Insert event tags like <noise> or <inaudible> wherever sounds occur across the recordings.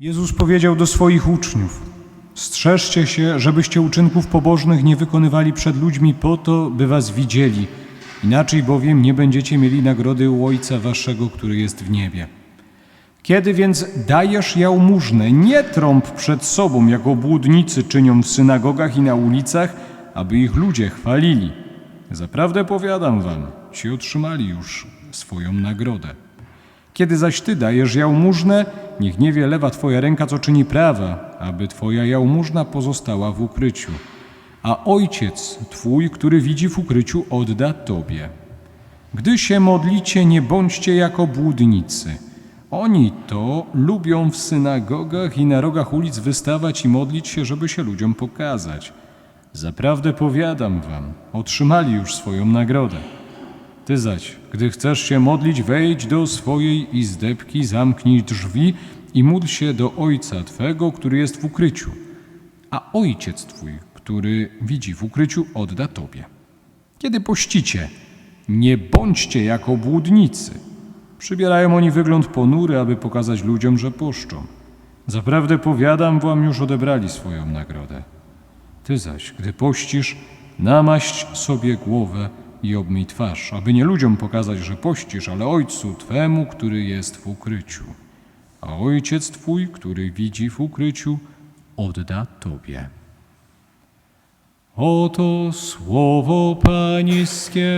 Jezus powiedział do swoich uczniów: Strzeżcie się, żebyście uczynków pobożnych nie wykonywali przed ludźmi po to, by was widzieli. Inaczej bowiem nie będziecie mieli nagrody u Ojca Waszego, który jest w niebie. Kiedy więc dajesz jałmużnę, nie trąb przed sobą, jak obłudnicy czynią w synagogach i na ulicach, aby ich ludzie chwalili. Zaprawdę powiadam wam, ci otrzymali już swoją nagrodę. Kiedy zaś ty dajesz jałmużnę, niech nie wie lewa twoja ręka, co czyni prawa, aby twoja jałmużna pozostała w ukryciu. A ojciec twój, który widzi w ukryciu, odda tobie. Gdy się modlicie, nie bądźcie jako błudnicy. Oni to lubią w synagogach i na rogach ulic wystawać i modlić się, żeby się ludziom pokazać. Zaprawdę powiadam wam, otrzymali już swoją nagrodę. Ty zaś, gdy chcesz się modlić, wejdź do swojej izdebki, zamknij drzwi i módl się do Ojca Twego, który jest w ukryciu. A Ojciec Twój, który widzi w ukryciu, odda Tobie. Kiedy pościcie, nie bądźcie jako błudnicy. Przybierają oni wygląd ponury, aby pokazać ludziom, że poszczą. Zaprawdę powiadam wam, już odebrali swoją nagrodę. Ty zaś, gdy pościsz, namaść sobie głowę i obmyj twarz, aby nie ludziom pokazać, że pościsz, ale Ojcu Twemu, który jest w ukryciu. A Ojciec Twój, który widzi w ukryciu, odda Tobie. Oto słowo Pańskie.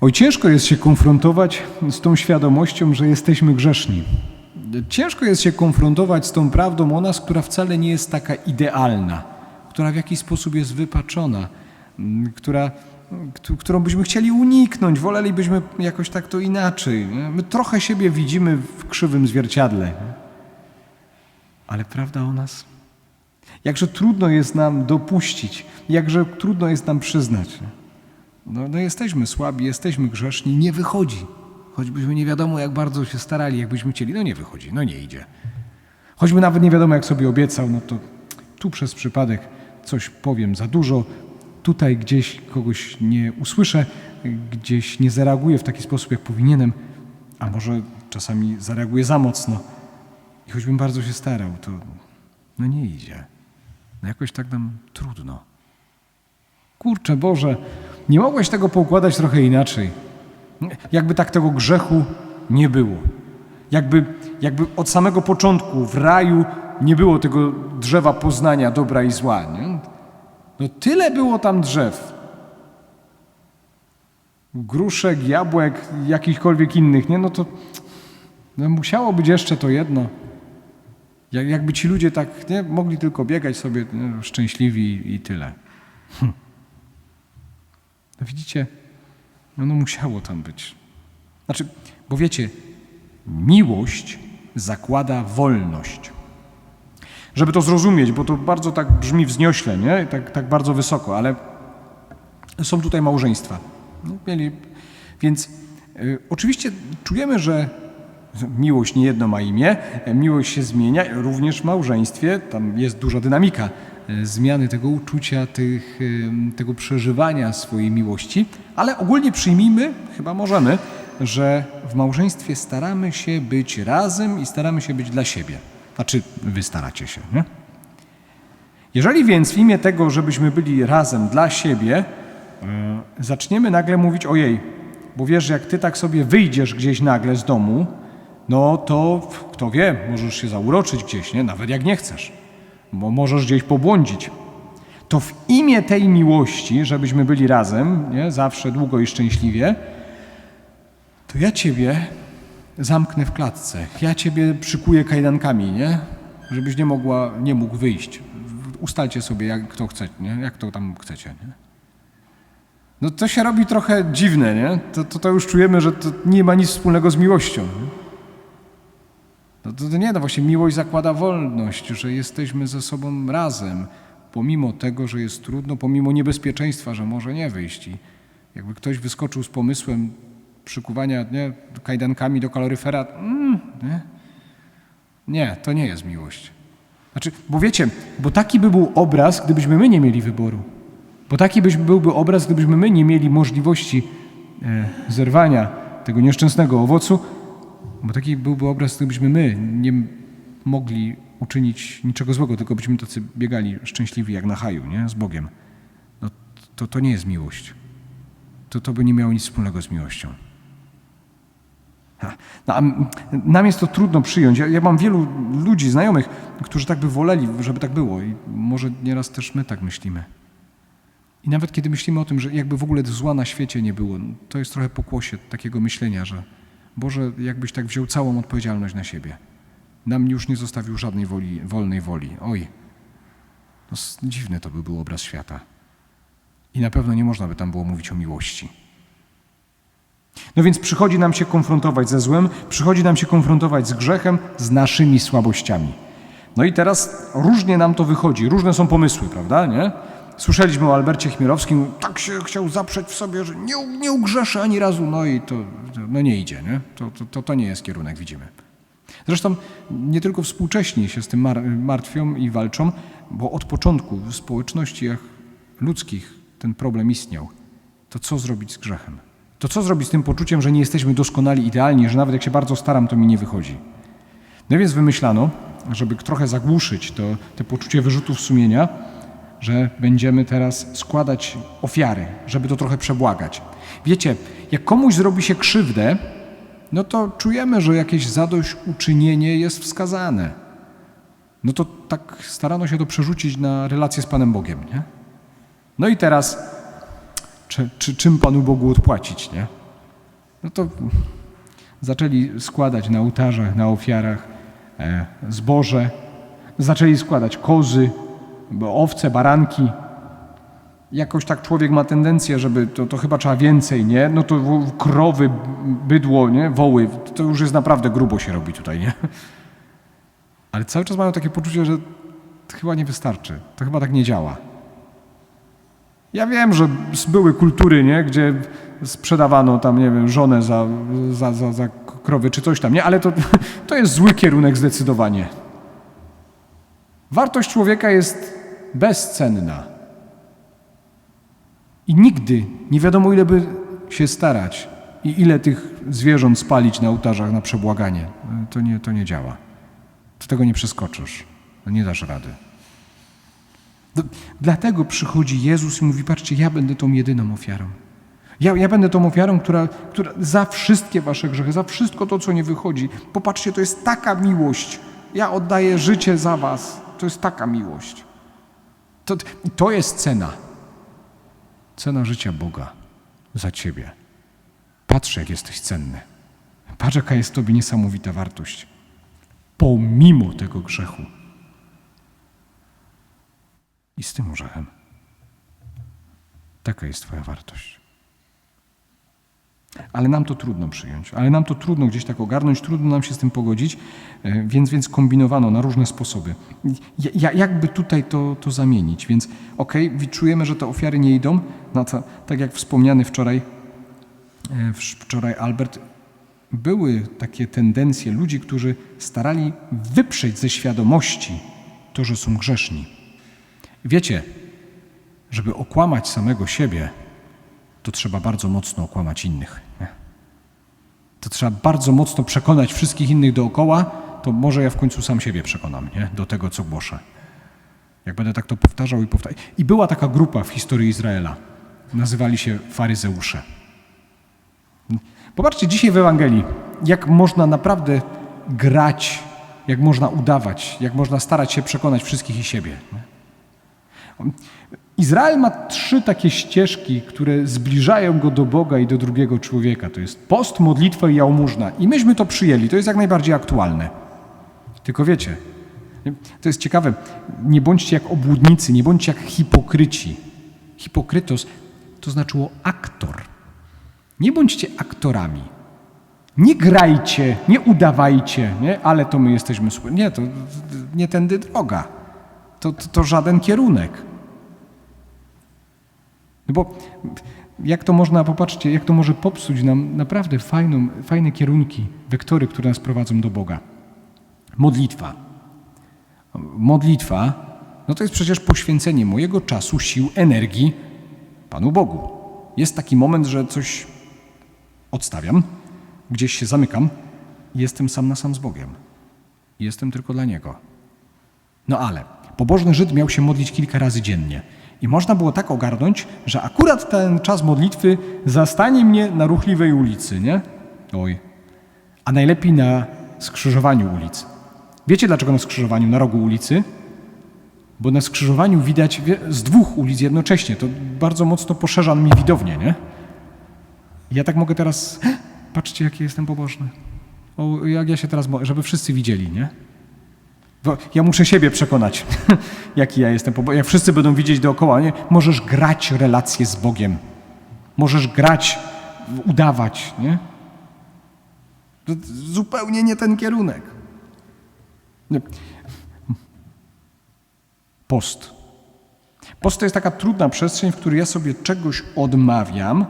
Oj, ciężko jest się konfrontować z tą świadomością, że jesteśmy grzeszni. Ciężko jest się konfrontować z tą prawdą o nas, która wcale nie jest taka idealna, która w jakiś sposób jest wypaczona, m, która, któ- którą byśmy chcieli uniknąć, wolelibyśmy jakoś tak to inaczej. My trochę siebie widzimy w krzywym zwierciadle. Ale prawda o nas? Jakże trudno jest nam dopuścić, jakże trudno jest nam przyznać. No, no jesteśmy słabi, jesteśmy grzeszni, nie wychodzi. Choćbyśmy nie wiadomo, jak bardzo się starali, jakbyśmy chcieli, no nie wychodzi, no nie idzie. Choćby nawet nie wiadomo, jak sobie obiecał, no to tu przez przypadek coś powiem za dużo, tutaj gdzieś kogoś nie usłyszę, gdzieś nie zareaguję w taki sposób, jak powinienem, a może czasami zareaguję za mocno. I choćbym bardzo się starał, to no nie idzie. No jakoś tak nam trudno. Kurczę Boże, nie mogłeś tego poukładać trochę inaczej. Jakby tak tego grzechu nie było. Jakby, jakby od samego początku w raju nie było tego drzewa poznania dobra i zła. Nie? No tyle było tam drzew. Gruszek, jabłek, jakichkolwiek innych, nie? No to no musiało być jeszcze to jedno. Jak, jakby ci ludzie tak nie, mogli tylko biegać sobie nie, szczęśliwi i, tyle. No widzicie, no, no musiało tam być. Znaczy, bo wiecie, miłość zakłada wolność. Żeby to zrozumieć, bo to bardzo tak brzmi wzniośle, nie? Tak, tak bardzo wysoko, ale są tutaj małżeństwa. No, Mieli, więc y, oczywiście czujemy, że miłość nie jedno ma imię, miłość się zmienia, również w małżeństwie, tam jest duża dynamika e, zmiany tego uczucia, tych, em, tego przeżywania swojej miłości, ale ogólnie przyjmijmy, chyba możemy, że w małżeństwie staramy się być razem i staramy się być dla siebie. Znaczy, wy staracie się, nie? Jeżeli więc w imię tego, żebyśmy byli razem dla siebie, e, zaczniemy nagle mówić ojej, bo wiesz, jak ty tak sobie wyjdziesz gdzieś nagle z domu, no to kto wie, możesz się zauroczyć gdzieś, nie? Nawet jak nie chcesz, bo możesz gdzieś pobłądzić. To w imię tej miłości, żebyśmy byli razem, nie? zawsze długo i szczęśliwie, to ja ciebie zamknę w klatce. Ja ciebie przykuję kajdankami, nie? Żebyś nie mogła, nie mógł wyjść. Ustalcie sobie, jak to chce, nie? Jak to tam chcecie, nie? No to się robi trochę dziwne, nie? To, to, to już czujemy, że to nie ma nic wspólnego z miłością. Nie? No to, to nie, no właśnie miłość zakłada wolność, że jesteśmy ze sobą razem, pomimo tego, że jest trudno, pomimo niebezpieczeństwa, że może nie wyjść. I jakby ktoś wyskoczył z pomysłem przykuwania nie, kajdankami do kaloryfera, mm, nie? nie, to nie jest miłość. Znaczy, bo wiecie, bo taki by był obraz, gdybyśmy my nie mieli wyboru. Bo taki byś, byłby obraz, gdybyśmy my nie mieli możliwości e, zerwania tego nieszczęsnego owocu, bo taki byłby obraz, gdybyśmy my nie mogli uczynić niczego złego, tylko byśmy tacy biegali szczęśliwi jak na haju, nie? z Bogiem. No, to, to nie jest miłość. To, to by nie miało nic wspólnego z miłością. No, nam jest to trudno przyjąć. Ja, ja mam wielu ludzi, znajomych, którzy tak by woleli, żeby tak było. I może nieraz też my tak myślimy. I nawet kiedy myślimy o tym, że jakby w ogóle zła na świecie nie było, to jest trochę pokłosie takiego myślenia, że Boże, jakbyś tak wziął całą odpowiedzialność na siebie. Nam już nie zostawił żadnej woli, wolnej woli. Oj, no, dziwny to by był obraz świata. I na pewno nie można by tam było mówić o miłości. No więc przychodzi nam się konfrontować ze złem, przychodzi nam się konfrontować z grzechem, z naszymi słabościami. No i teraz różnie nam to wychodzi, różne są pomysły, prawda, nie? Słyszeliśmy o Albercie Chmielowskim, tak się chciał zaprzeć w sobie, że nie, nie ugrzeszy ani razu, no i to, to no nie idzie, nie? To, to, to, to nie jest kierunek, widzimy. Zresztą nie tylko współcześni się z tym mar- martwią i walczą, bo od początku w społecznościach ludzkich ten problem istniał. To co zrobić z grzechem? To co zrobić z tym poczuciem, że nie jesteśmy doskonali, idealni, że nawet jak się bardzo staram, to mi nie wychodzi? No więc wymyślano, żeby trochę zagłuszyć to, te poczucie wyrzutów sumienia, że będziemy teraz składać ofiary, żeby to trochę przebłagać. Wiecie, jak komuś zrobi się krzywdę, no to czujemy, że jakieś zadośćuczynienie jest wskazane. No to tak starano się to przerzucić na relację z Panem Bogiem, nie? No i teraz, czy, czy, czym Panu Bogu odpłacić, nie? No to zaczęli składać na ołtarzach, na ofiarach e, zboże, zaczęli składać kozy, owce, baranki. Jakoś tak człowiek ma tendencję, żeby to, to chyba trzeba więcej, nie? No to krowy, bydło, nie? Woły, to już jest naprawdę grubo się robi tutaj, nie? <laughs> Ale cały czas mają takie poczucie, że to chyba nie wystarczy. To chyba tak nie działa. Ja wiem, że były kultury, nie? gdzie sprzedawano tam, nie wiem, żonę za, za, za, za krowy czy coś tam, nie? Ale to, <laughs> to jest zły kierunek zdecydowanie. Wartość człowieka jest bezcenna. I nigdy nie wiadomo, ile by się starać i ile tych zwierząt spalić na ołtarzach na przebłaganie. To nie, to nie działa. To tego nie przeskoczysz. No nie dasz rady. D- Dlatego przychodzi Jezus i mówi: Patrzcie, ja będę tą jedyną ofiarą. Ja, ja będę tą ofiarą, która, która za wszystkie wasze grzechy, za wszystko to, co nie wychodzi. Popatrzcie, to jest taka miłość. Ja oddaję życie za was. To jest taka miłość. To, to jest cena. Cena życia Boga za ciebie. Patrz, jak jesteś cenny. Patrz, jaka jest tobie niesamowita wartość. Pomimo tego grzechu. I z tym grzechem. Taka jest Twoja wartość. Ale nam to trudno przyjąć, ale nam to trudno gdzieś tak ogarnąć, trudno nam się z tym pogodzić, e, więc, więc kombinowano na różne sposoby. Ja- Ja, jakby tutaj to, to zamienić? Więc okej, wi- czujemy, że te ofiary nie idą, no to, tak jak wspomniany wczoraj, e, wczoraj Albert, były takie tendencje ludzi, którzy starali wyprzeć ze świadomości to, że są grzeszni. Wiecie, żeby okłamać samego siebie, to trzeba bardzo mocno okłamać innych. Nie? To trzeba bardzo mocno przekonać wszystkich innych dookoła, to może ja w końcu sam siebie przekonam nie? do tego, co głoszę. Jak będę tak to powtarzał i powtarzał. I była taka grupa w historii Izraela. Nazywali się faryzeusze. Popatrzcie dzisiaj w Ewangelii, jak można naprawdę grać, jak można udawać, jak można starać się przekonać wszystkich i siebie. Izrael ma trzy takie ścieżki, które zbliżają go do Boga i do drugiego człowieka. To jest post, modlitwa i jałmużna. I myśmy to przyjęli. To jest jak najbardziej aktualne. Tylko wiecie, to jest ciekawe, nie bądźcie jak obłudnicy, nie bądźcie jak hipokryci. Hipokrytos to znaczyło aktor. Nie bądźcie aktorami. Nie grajcie, nie udawajcie, nie? ale to my jesteśmy. Nie, to nie tędy droga. To, to, to żaden kierunek. No bo jak to można, popatrzcie, jak to może popsuć nam naprawdę fajną, fajne kierunki, wektory, które nas prowadzą do Boga. Modlitwa. Modlitwa, no to jest przecież poświęcenie mojego czasu, sił, energii Panu Bogu. Jest taki moment, że coś odstawiam, gdzieś się zamykam i jestem sam na sam z Bogiem. Jestem tylko dla Niego. No ale pobożny Żyd miał się modlić kilka razy dziennie. I można było tak ogarnąć, że akurat ten czas modlitwy zastanie mnie na ruchliwej ulicy, nie? Oj. A najlepiej na skrzyżowaniu ulic. Wiecie dlaczego na skrzyżowaniu, na rogu ulicy? Bo na skrzyżowaniu widać z dwóch ulic jednocześnie. To bardzo mocno poszerza mi widownię, nie? Ja tak mogę teraz. <gasps> Patrzcie, jaki jestem pobożny. O, jak ja się teraz. Żeby wszyscy widzieli, nie? Bo ja muszę siebie przekonać, <laughs> jaki ja jestem. Jak wszyscy będą widzieć dookoła, nie? Możesz grać relacje z Bogiem. Możesz grać, udawać, nie? Zupełnie nie ten kierunek. Nie. Post. Post to jest taka trudna przestrzeń, w której ja sobie czegoś odmawiam.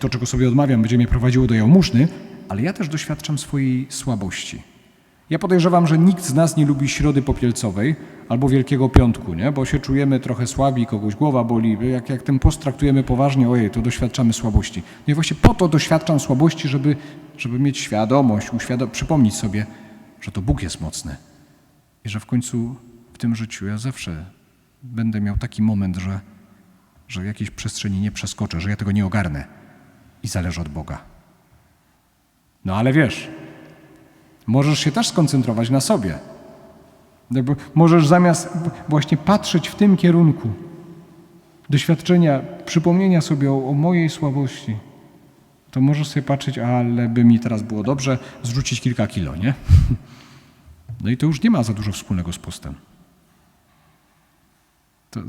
To, czego sobie odmawiam, będzie mnie prowadziło do jałmużny, ale ja też doświadczam swojej słabości. Ja podejrzewam, że nikt z nas nie lubi środy popielcowej albo Wielkiego Piątku, nie? bo się czujemy trochę słabi, kogoś głowa boli. Jak, jak ten post traktujemy poważnie, ojej, to doświadczamy słabości. No i właśnie po to doświadczam słabości, żeby, żeby mieć świadomość, uświadom- przypomnieć sobie, że to Bóg jest mocny. I że w końcu w tym życiu ja zawsze będę miał taki moment, że, że jakiejś przestrzeni nie przeskoczę, że ja tego nie ogarnę i zależy od Boga. No ale wiesz, możesz się też skoncentrować na sobie. Możesz zamiast właśnie patrzeć w tym kierunku doświadczenia, przypomnienia sobie o, o mojej słabości, to możesz sobie patrzeć, ale by mi teraz było dobrze, zrzucić kilka kilo, nie? <laughs> No i to już nie ma za dużo wspólnego z postem. To, to,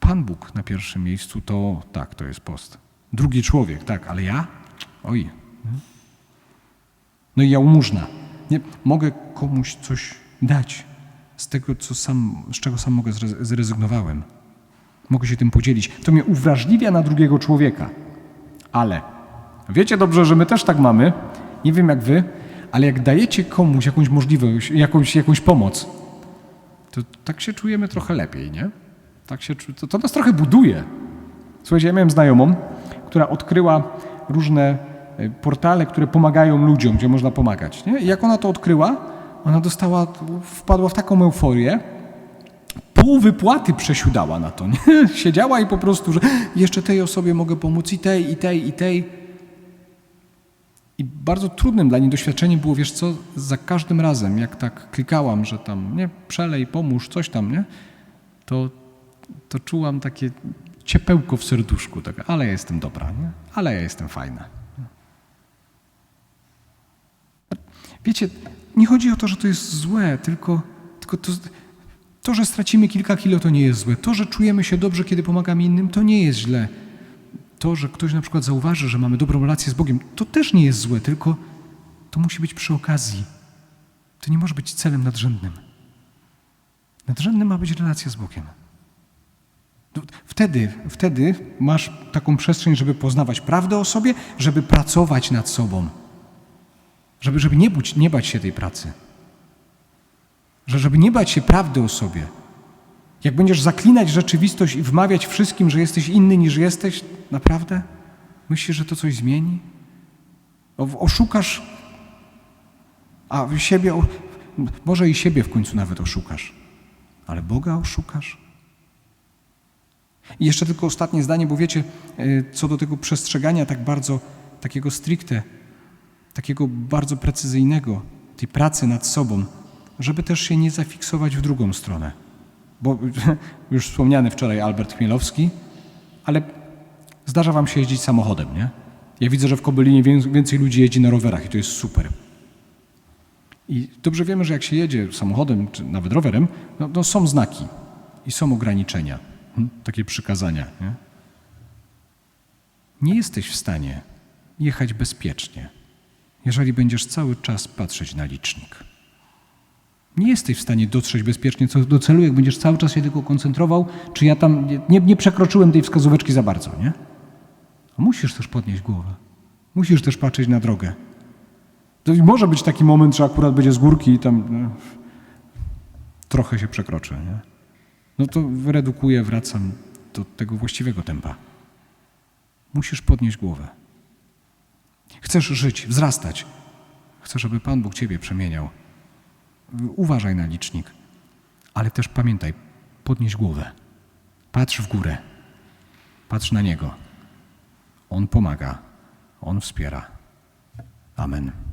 Pan Bóg na pierwszym miejscu to tak, to jest post. Drugi człowiek, tak, ale ja? Oj. No i jałmużna. Nie, mogę komuś coś dać z tego, co sam, z czego sam mogę zre- zrezygnowałem. Mogę się tym podzielić. To mnie uwrażliwia na drugiego człowieka. Ale wiecie dobrze, że my też tak mamy. Nie wiem jak wy, ale jak dajecie komuś jakąś możliwość, jakąś, jakąś pomoc, to tak się czujemy trochę lepiej, nie? Tak się, to, to nas trochę buduje. Słuchajcie, ja miałem znajomą, która odkryła różne portale, które pomagają ludziom, gdzie można pomagać. Nie? I jak ona to odkryła, ona dostała, wpadła w taką euforię, pół wypłaty przesiudała na to. Nie? <laughs> Siedziała i po prostu, że jeszcze tej osobie mogę pomóc i tej, i tej, i tej. I bardzo trudnym dla niej doświadczeniem było, wiesz co, za każdym razem, jak tak klikałam, że tam, nie, przelej, pomóż, coś tam, nie, to, to czułam takie ciepełko w serduszku, tak, ale ja jestem dobra, nie? ale ja jestem fajna. Wiecie, nie chodzi o to, że to jest złe, tylko, tylko to, to, że stracimy kilka kilo, to nie jest złe. To, że czujemy się dobrze, kiedy pomagamy innym, to nie jest źle. To, że ktoś na przykład zauważy, że mamy dobrą relację z Bogiem, to też nie jest złe, tylko to musi być przy okazji. To nie może być celem nadrzędnym. Nadrzędnym ma być relacja z Bogiem. No, Wtedy, wtedy masz taką przestrzeń, żeby poznawać prawdę o sobie, żeby pracować nad sobą. Żeby, żeby nie, bać, nie bać się tej pracy. Że, żeby nie bać się prawdy o sobie. Jak będziesz zaklinać rzeczywistość i wmawiać wszystkim, że jesteś inny niż jesteś, naprawdę? Myślisz, że to coś zmieni? Oszukasz, a siebie, może i siebie w końcu nawet oszukasz, ale Boga oszukasz? I jeszcze tylko ostatnie zdanie, bo wiecie, y, co do tego przestrzegania tak bardzo, takiego stricte, takiego bardzo precyzyjnego, tej pracy nad sobą, żeby też się nie zafiksować w drugą stronę. Bo <laughs> już wspomniany wczoraj Albert Chmielowski, ale zdarza wam się jeździć samochodem, nie? Ja widzę, że w Kobylinie wię- więcej ludzi jeździ na rowerach i to jest super. I dobrze wiemy, że jak się jedzie samochodem, czy nawet rowerem, no, no są znaki i są ograniczenia, hm? takie przykazania. Nie? nie jesteś w stanie jechać bezpiecznie, jeżeli będziesz cały czas patrzeć na licznik. Nie jesteś w stanie dotrzeć bezpiecznie do celu, jak będziesz cały czas się tylko koncentrował, czy ja tam nie- nie, przekroczyłem tej wskazóweczki za bardzo, nie? A musisz też podnieść głowę. Musisz też patrzeć na drogę. To może być taki moment, że akurat będzie z górki i tam no, trochę się przekroczy, nie? No to redukuję, wracam. do tego właściwego tempa. Musisz podnieść głowę. Chcesz żyć, wzrastać. Chcesz, żeby Pan Bóg Ciebie przemieniał. Uważaj na licznik, ale też pamiętaj, podnieś głowę. Patrz w górę. Patrz na Niego. On pomaga. On wspiera. Amen.